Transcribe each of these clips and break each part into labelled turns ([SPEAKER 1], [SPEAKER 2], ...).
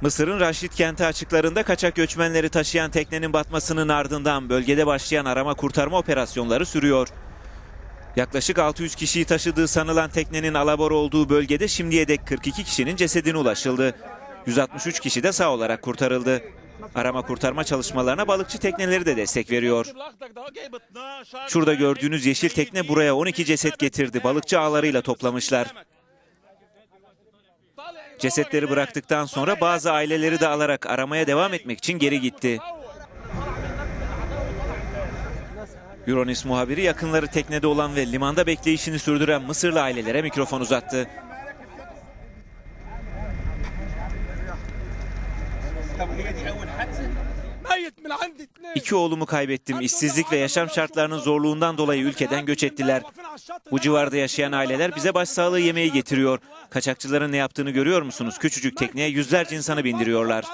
[SPEAKER 1] Mısır'ın Raşit kenti açıklarında kaçak göçmenleri taşıyan teknenin batmasının ardından bölgede başlayan arama kurtarma operasyonları sürüyor. Yaklaşık 600 kişiyi taşıdığı sanılan teknenin alabora olduğu bölgede şimdiye dek 42 kişinin cesedine ulaşıldı. 163 kişi de sağ olarak kurtarıldı. Arama kurtarma çalışmalarına balıkçı tekneleri de destek veriyor. Şurada gördüğünüz yeşil tekne buraya 12 ceset getirdi. Balıkçı ağlarıyla toplamışlar. Cesetleri bıraktıktan sonra bazı aileleri de alarak aramaya devam etmek için geri gitti. Euronews muhabiri yakınları teknede olan ve limanda bekleyişini sürdüren Mısırlı ailelere mikrofon uzattı. İki oğlumu kaybettim. İşsizlik ve yaşam şartlarının zorluğundan dolayı ülkeden göç ettiler. Bu civarda yaşayan aileler bize başsağlığı yemeği getiriyor. Kaçakçıların ne yaptığını görüyor musunuz? Küçücük tekneye yüzlerce insanı bindiriyorlar.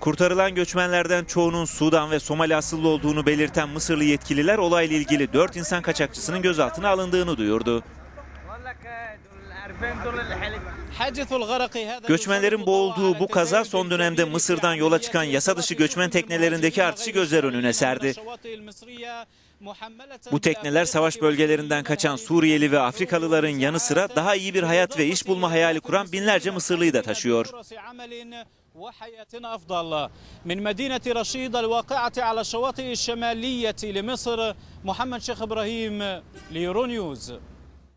[SPEAKER 1] Kurtarılan göçmenlerden çoğunun Sudan ve Somali asıllı olduğunu belirten Mısırlı yetkililer olayla ilgili 4 insan kaçakçısının gözaltına alındığını duyurdu. Göçmenlerin boğulduğu bu kaza son dönemde Mısır'dan yola çıkan yasa dışı göçmen teknelerindeki artışı gözler önüne serdi. Bu tekneler savaş bölgelerinden kaçan Suriyeli ve Afrikalıların yanı sıra daha iyi bir hayat ve iş bulma hayali kuran binlerce Mısırlıyı da taşıyor.
[SPEAKER 2] وحياة أفضل من مدينة رشيد الواقعة على الشواطئ الشمالية لمصر محمد شيخ إبراهيم ليورونيوز